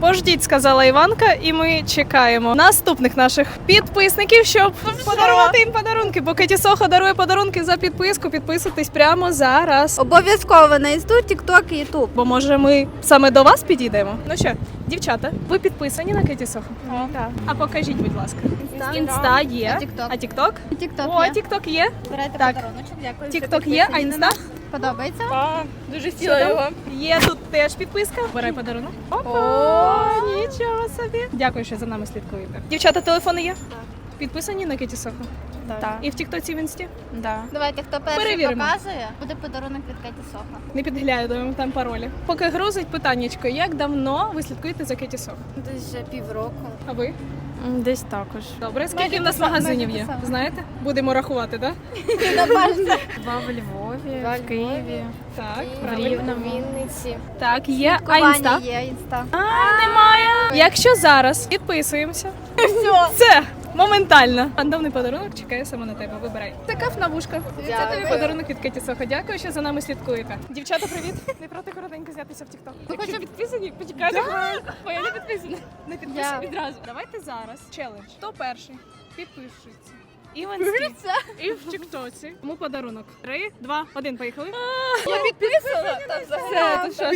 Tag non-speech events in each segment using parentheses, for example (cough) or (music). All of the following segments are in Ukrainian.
Пождіть, сказала Іванка, і ми чекаємо наступних наших підписників, щоб подарувати їм подарунки. Бо Кеті Сохо дарує подарунки за підписку. Підписуйтесь прямо зараз. Обов'язково на інсту, тікток і ютуб. Бо може ми саме до вас підійдемо. Ну що, дівчата, ви підписані на Кеті Сохо? Так. А покажіть, будь ласка. Інста є. А TikTok? А Тікток? Тікток О. Тікток є. Берете Так. подаруночок, дякую. Тікток є, а інста? Подобається? Дуже сіла його. Є тут теж підписка. Берай подарунок. Опа! Нічого собі. Дякую, що за нами слідкуєте. Дівчата, телефони є? Так. Підписані на Кеті Сохо? Так. І в Тіктоці в інсті? Да. Давайте, хто перший Перевіримо. показує, буде подарунок від Кеті Сохо. Не підглядаємо там паролі. Поки грузить питаннячко, як давно ви слідкуєте за Кеті Сохо? Десь вже півроку. А ви? Десь також. Добре, скільки Майже в нас те саме, магазинів майже є? те саме. Знаєте? Будемо рахувати, так? (laughs) Два в Львові, Два в в Києві. Так, правильно. Рівному. Вінниці. Так, є. А інста? є інста. А, немає. Якщо зараз підписуємося, це моментально. Рандомний подарунок чекає саме на тебе. Вибирай. Це каф на вушка. Це тобі подарунок від Кеті Сохо. Дякую, що за нами слідкуєте. Дівчата, привіт. Не проти коротенько знятися в TikTok. Ми хочемо- підписані, почекайте. Бо я не підписана. Не Я. підписана відразу. Давайте зараз челендж. Хто перший? Підпишеться. І в інсті, і в Тіктоці. Тому подарунок. Три, два, один. Поїхали. Я підписала. Та Все,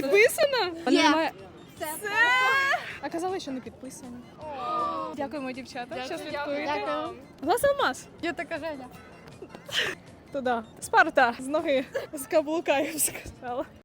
А казали, що не підписані. Дякуємо, дівчата, що слідкуєте. Дякую. Глаз алмаз. Я така Женя. Туда. Спарта з ноги з каблука, я б сказала.